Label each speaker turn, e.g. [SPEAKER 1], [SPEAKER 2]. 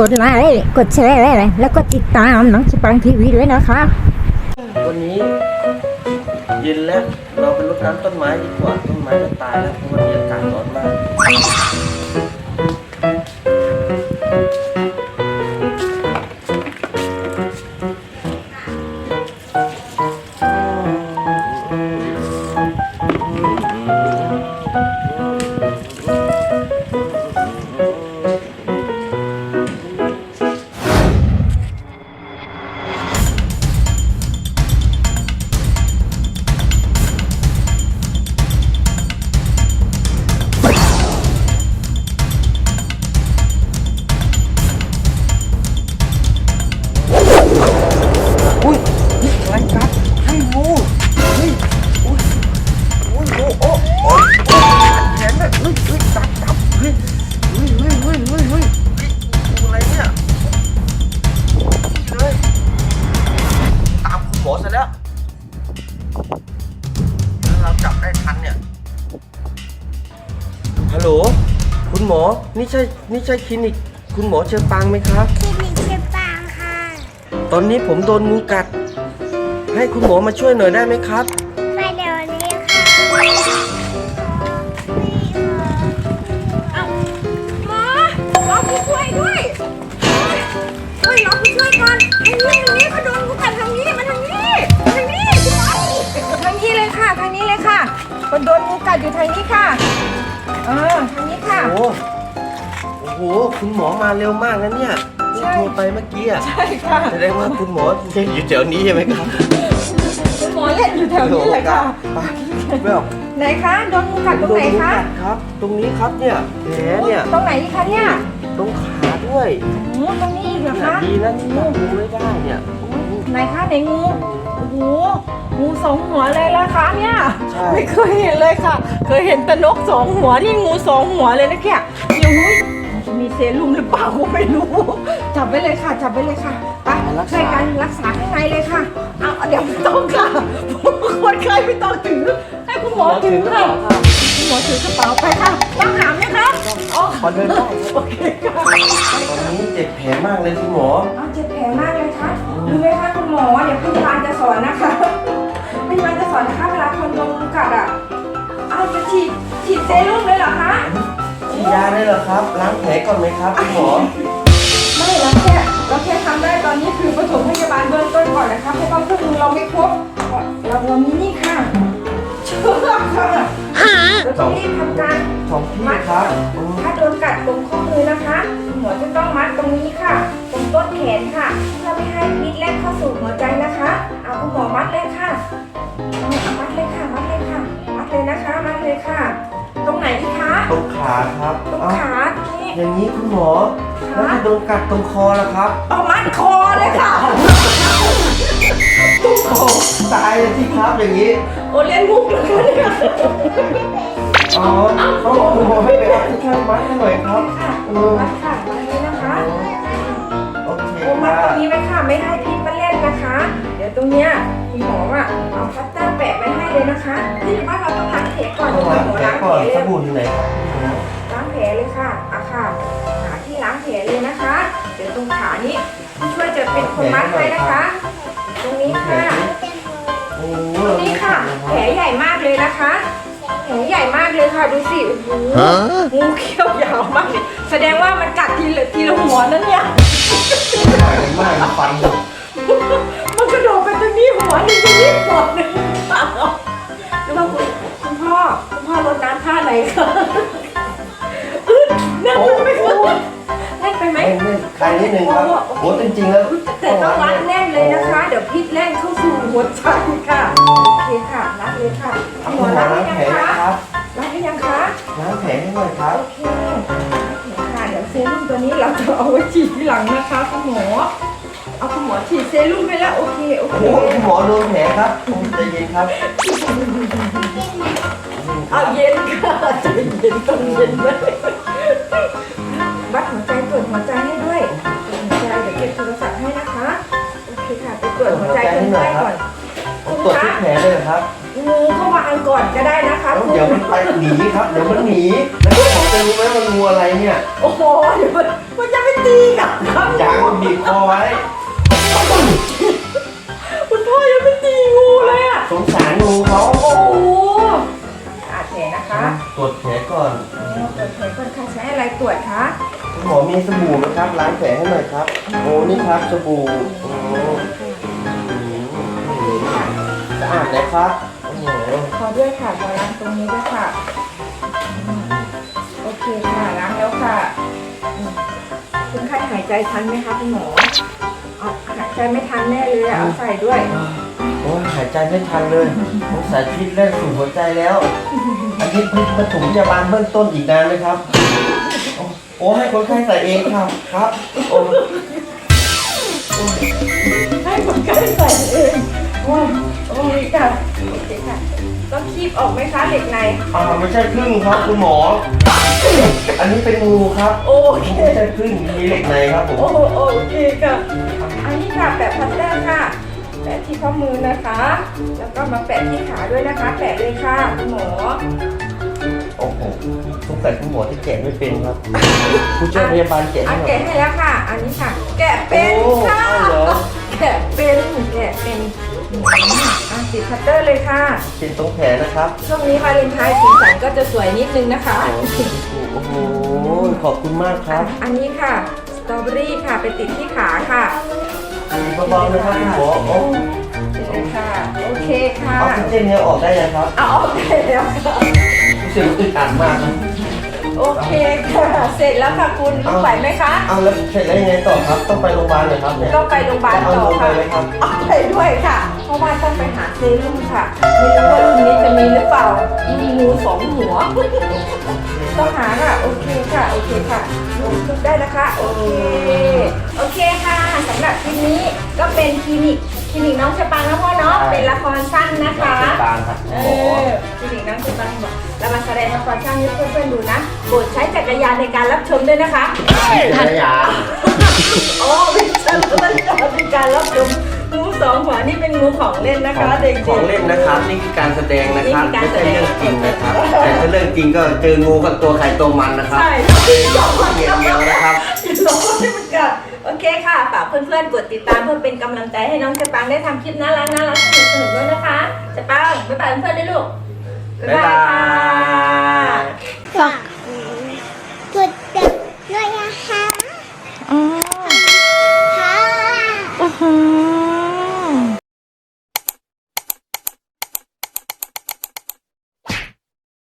[SPEAKER 1] กดไลค์กดแชร์แล้วก็ติดตามน้องสปังทีวีด้วยนะคะ
[SPEAKER 2] วันนี้เย็นแล้วเราไปรดน้ำต้นไม้ดีกว่าต้นไม้จะตายแล้วเพราะวันนี้อากาศร้อนมาก ใช่นี่ใช่คลินิกคุณหมอเชอปางไหมครับ
[SPEAKER 3] คลินิกเชฟปางค่ะ
[SPEAKER 2] ตอนนี้ผมโดนงูกัด ให้คุณหมอมาช่วยหน่อยได้ไหมครับ
[SPEAKER 3] ไปเดี๋ยวนี้ค่ะเอาหมอรอผู้ช่วยด้วยเฮ้ยรอผู้ช่วยก่อนทางนี้ทางนี้เขาโดนกูกัดทางนี้มาทางนี้ทางนี้คุณหมอ
[SPEAKER 4] ทางนี้เลยค่ะทางนี้เลยค่ะคนโดนงูกัดอยู่ทางนี้ค่ะ เออทางนี้ค่ะ
[SPEAKER 2] โอ้โอ้โหคุณหมอมาเร็วมากนะเนี่ยนี่
[SPEAKER 4] ใช่
[SPEAKER 2] โทรไปเมื่อกี้อะ
[SPEAKER 4] ใช่ค่ะ
[SPEAKER 2] แสดงว่าคุณหมอยังอยู่แถวนี้ใช่ไหมครับ
[SPEAKER 4] คุณหมอเล่นอยู่แถวนี้เลยค่ะ
[SPEAKER 2] ไปไม่ออก
[SPEAKER 4] ไหนคะโดนงูกัดตรงไหนคะ
[SPEAKER 2] ครับ ตรงนี้ครับเนี่ยแผลเนี่ย
[SPEAKER 4] ตรงไหนอีกคะเนี่ย
[SPEAKER 2] ตรงขาด้วย
[SPEAKER 4] โอ้ตรงนี้อีกเหรอคะ
[SPEAKER 2] ดีนะที่จับงูไม่ได้เนี่ย
[SPEAKER 4] ไหนคะไหนงูโอ้โหงูสองหัวเลยละคะเนี่ย
[SPEAKER 2] ใช่
[SPEAKER 4] ไม่เคยเห็นเลยค่ะ เคยเห็นแต่นกสองหัวที่งูสองหัวเลยนะแกเดี๋ยวอุ๊ย มีเซรุ่มหรือเปล่าก็ไม่รู้ จับไว้เลยค่ะจับไว้เลยค่ะไปช่วยกันรักษาข้างในเลยค่ะเอาเดี๋ยวไม่ต้องค่ะคนไข้ไม่ต้องถือให้คุณหมอถือค่ะคุณหมอถือกระเป๋าไปค่ะต้องหามไหมคะอ๋อ
[SPEAKER 2] พอเดินได้
[SPEAKER 4] โอเคค่ะ
[SPEAKER 2] ตอนนี้เจ็บแผลมากเลยคุณหมอ
[SPEAKER 4] เอาเจ็บแผลมากเลยคะรู้ไหมคะคุณหมอเดี๋ยวพยาบาลจะสอนนะคะ ยา
[SPEAKER 2] ได้เหรอครับ ล้างแผลก่อนไหมครับคุณหมอ
[SPEAKER 4] ไม่เราแค่เราแค่ทำได้ตอนนี้คือปฐมพยาบาลเบื้องต้นก่อนนะคะเพราะว่าเครื่องมือเราไม่ครบเราเรามีนี่ค่ะเชือกค่ะเราต้องรีบทำการ
[SPEAKER 2] สองที่ครับอืม
[SPEAKER 4] ถ้าโดนกัดตรงข้อมือนะคะคุณหมอจะต้องมัดตรงนี้ค่ะ ตรงต้นแขนค่ะ เพื่อไม่ให้พิษแล่นเข้าสู่หัวใจนะคะ เอาคุณหมอมัดเลยค่ะเอามัดเลยค่ะ มัดเลยค่ะ มัดเลยนะคะ มัดเลยค่ะ ตรงไหนดีคะ
[SPEAKER 2] ตรงขาครับ
[SPEAKER 4] ตรง
[SPEAKER 2] เอ้า
[SPEAKER 4] ขานี่
[SPEAKER 2] อย่างนี้คุณหมอแล้วถ้าโดนกัดตรงคอล่ะครับ
[SPEAKER 4] เอามัดคอเลยค่ะ
[SPEAKER 2] โอ้ตายเลยที่ครับอย่างนี้
[SPEAKER 4] โอเล่นมุกเลยค่ะเนี่ย
[SPEAKER 2] อ๋อเขาคุณหมอให้ไปเอาที่ข้างมัดให้หน่อยครับ
[SPEAKER 4] ค่ะ
[SPEAKER 2] เออ
[SPEAKER 4] มัดค่ะมัดนี้นะคะ
[SPEAKER 2] โอเค
[SPEAKER 4] โอ้มัด
[SPEAKER 2] ค่ะ
[SPEAKER 4] ตรงนี้ไว้ค่ะ ไม่ให้พิษมันเล่นนะคะ เดี๋ยวตรงเนี้ยคุณหมออะเอาพัตเตอร์แปะไว้ให้เลยนะคะที่ว่าเราต้องล้างแผลก่อน
[SPEAKER 2] ต้อง
[SPEAKER 4] คุ
[SPEAKER 2] ล้า
[SPEAKER 4] ณ
[SPEAKER 2] ง
[SPEAKER 4] หมอ
[SPEAKER 2] แผล
[SPEAKER 4] ล้างแผ
[SPEAKER 2] ก่
[SPEAKER 4] ล
[SPEAKER 2] อน
[SPEAKER 4] เลย
[SPEAKER 2] สบู่อยู่ไหนครับ
[SPEAKER 4] รงขานี้ผู้ช่วยจะเป็นคนมัดให้นะคะ ตรงนี้ค่ะ
[SPEAKER 2] โอ้
[SPEAKER 4] ตรงนี้ค่ะ แผลใหญ่มากเลยนะคะ แผลใหญ่มากเลยค่ะดูสิโอ้โหงูเขี้ยวยาวมากแสดงว่ามันกัดทีละทีละหัวนั่นเนี่ย
[SPEAKER 2] ใหญ่มากฟันเลย
[SPEAKER 4] มันกระโดดไปตรงนี้หัวหนึ่งตรงนี้หัวหนึ่งเปล่าแล้วคุณคุณพ่อคุณพ่อรดน้ำท่าไหนคะ
[SPEAKER 2] ใครนิดนึงครับโอ้จริงๆแล้ว
[SPEAKER 4] แต่ต้องรัดแน่นเลยนะคะ เดี๋ยวพิษแล่นเข้าสู่หัวใจค่ะโอเคค่ะรัดเลยค่ะ
[SPEAKER 2] เอา
[SPEAKER 4] หม
[SPEAKER 2] คุ
[SPEAKER 4] อ
[SPEAKER 2] ณหมอ
[SPEAKER 4] รัด
[SPEAKER 2] ล้า
[SPEAKER 4] ให้
[SPEAKER 2] ง
[SPEAKER 4] ยัง
[SPEAKER 2] แผล
[SPEAKER 4] คะ
[SPEAKER 2] นะครับ
[SPEAKER 4] รัดให้ยังคะ
[SPEAKER 2] ล้างแผลให้หน่อยครับ
[SPEAKER 4] โอเคค่ะเดี๋ยวเซรุ่มตัวนี้เราจะเอาไว้ฉีดทีหลังนะคะคุณหมอเอาคุณหมอฉีดเซรุ่มไปแล้วโอเคโอเค
[SPEAKER 2] โอ้คุณหมอโดนแผลครับโอ้ใจเย็นครับ
[SPEAKER 4] เอาเย็นค่ะใจเย็นต้องเย็นเลย
[SPEAKER 2] ครับ
[SPEAKER 4] นงูก็วางก่อนก็ได้นะคะคุณ
[SPEAKER 2] เดี๋ยวมันไปหนีครับ เดี๋ยวมันหนี แล้วผมจะรู้ไหมมันงูอะไรเนี่ย
[SPEAKER 4] โอ้โหเดี๋ยวมันมันจะไปตีกับครับ
[SPEAKER 2] ยางมันบีบคอไว้
[SPEAKER 4] คุณพ่อยังไม่ตีงูเลยอะ
[SPEAKER 2] สงสารงูเขา
[SPEAKER 4] โอ้โหอาแผลนะคะ
[SPEAKER 2] ตรวจแผลก่อน
[SPEAKER 4] โอ้ตรวจแผลก่อนค่ะใช้อะไรตรวจคะ
[SPEAKER 2] คุณหมอมีสบู่ไหมครับล้างแผลให้หน่อยครับ โอ้นี่ครับสบู่โอ้อืม
[SPEAKER 4] ดีค่ะ
[SPEAKER 2] สะ อาดเลยครับโอ้โห
[SPEAKER 4] ขอด้วยค่ะขอล้างตรงนี้ด้วยค่ะอืมโอเคค่ะล้างแล้วค่ะอืมคุณไข้หายใจทันไหมคะคุณหมอเอาหายใจไม่ทันแน่เลยอะเอาใส่ด้วย
[SPEAKER 2] โอ้ยหายใจไม่ทันเลยสงสัยพิษเล่นสู่หัวใจแล้ว อันนี้พิษปฐมพยาบาลเบื้องต้นอีกนานไหมครับ โอ้โอ้ให้คนไข้ใส่เองครับครับ โอ้
[SPEAKER 4] ให้คนไข้ใส่เองโอ้ โอ้ยค่ะโอเคค่ะต้องคีบออกไหมคะเหล็กใน
[SPEAKER 2] อ่าไม่ใช่พึ่งครับคุณหมอ อันนี้เป็นงูครับ
[SPEAKER 4] โอเค
[SPEAKER 2] ไม่ใช่พึ่งมีเหล็กในครับผม
[SPEAKER 4] โอ้โอเคค่ะ อันนี้ค่ะแปะพัตเตอร์ค่ะ แปะที่ข้อมือนะคะ แล้วก็มาแปะที่ขาด้วยนะคะ แปะเลยค่ะคุณหมอ
[SPEAKER 2] โอ้โหสงสัยคุณหมอที่แกะไม่เป็นครับ ผู้ช่วยพยาบาลแกะ
[SPEAKER 4] อะ
[SPEAKER 2] ให้หน่อ
[SPEAKER 4] แกะ
[SPEAKER 2] ย
[SPEAKER 4] ให้แล้วค่ะ อันนี้ค่ะ แกะเป็น
[SPEAKER 2] โอ้
[SPEAKER 4] ค่ะ
[SPEAKER 2] เอาเหรอ
[SPEAKER 4] แกะเป็นแกะเป็น อะติดพัตเตอร์เลยค่ะ
[SPEAKER 2] เป็นตรงแผลนะครับ
[SPEAKER 4] ช่วงนี้วาเลนไทน์สีสันก็จะสวยนิดนึงนะคะ
[SPEAKER 2] โอ้โห ขอบคุณมากครับ
[SPEAKER 4] อันนี้ค่ะสตรอเบอรี่ค่ะไปติดที่ขาค่ะ
[SPEAKER 2] เบาๆนะครับคุณหมอโอ้
[SPEAKER 4] ใช่ค่ะ โอเคค่ะ
[SPEAKER 2] ออกซิเจนเนี่ยออกได้ยังครับ
[SPEAKER 4] เอาโอเคแล้วค่ะ
[SPEAKER 2] รู้สึกอึดอัดมากนะ
[SPEAKER 4] โอเคค่ะ เสร็จแล้วค่ะคุณลูกไหวไหมคะ
[SPEAKER 2] เอาแล้วเสร็จแล้วยังไงต่อครับ ต้องไปโรงพยาบาลเลยครับเนี่ย
[SPEAKER 4] ก็ไปโรงพยาบาล
[SPEAKER 2] เอา
[SPEAKER 4] ต่อ
[SPEAKER 2] ลงไป
[SPEAKER 4] ค่ะ
[SPEAKER 2] เลยครับ
[SPEAKER 4] เอาไปด้วยค่ะ เพราะว่าต้องไปหาเซรุ่มค่ะ ไม่รู้ว่ารุ่นนี้จะมีหรือเปล่า มีงูสองหัว ต้องหาค่ะ โอเคค่ะ โอเคค่ะลงทุกได้นะคะ โอเค โอเคค่ะสำหรับคลิปนี้ก็เป็นคลินิกคลินิกน้องชะปังนะพ่อเนาะ
[SPEAKER 2] ใช่
[SPEAKER 4] เป็นละครสั้นนะคะ
[SPEAKER 2] บางครับ
[SPEAKER 4] เอ
[SPEAKER 2] หมอ
[SPEAKER 4] อคลินิกน้องชะปังบอกแล้ว มาแสดงละครสั้นให้เพื่อนๆดูนะโปรดใช้จักรยานในการรับชมด้วยนะคะ
[SPEAKER 2] จักรยาน
[SPEAKER 4] โอ้วิจารณญาณในการรับชมงูสองหัวนี่เป็นงูของเล่นนะคะเด็กๆ
[SPEAKER 2] ของเล่นนะครับนี่คือการแสดงนะครับ
[SPEAKER 4] นี่คือการ
[SPEAKER 2] ไม่
[SPEAKER 4] แส
[SPEAKER 2] ใช่
[SPEAKER 4] ดง
[SPEAKER 2] เรื่องจริงนะครับ แต่ถ้าเรื่องจริงก็เจองูกับตัวไข่ตัวมันนะครับ
[SPEAKER 4] ใช่
[SPEAKER 2] เหี่ยวเหี่ยวนะครับ
[SPEAKER 4] อย่าร้องให้มันกัดโอเคค่ะฝากเพื่อนๆกดติดตามเพื่อเป็นกำลังใจให้น้องเจะปังได้ทำคลิปน่ารักน่ารักสนุกสนุกๆด้วยนะคะเจะปังบ๊ายบายเพื่อนๆด้วยลูก บ๊ายบายค่ะ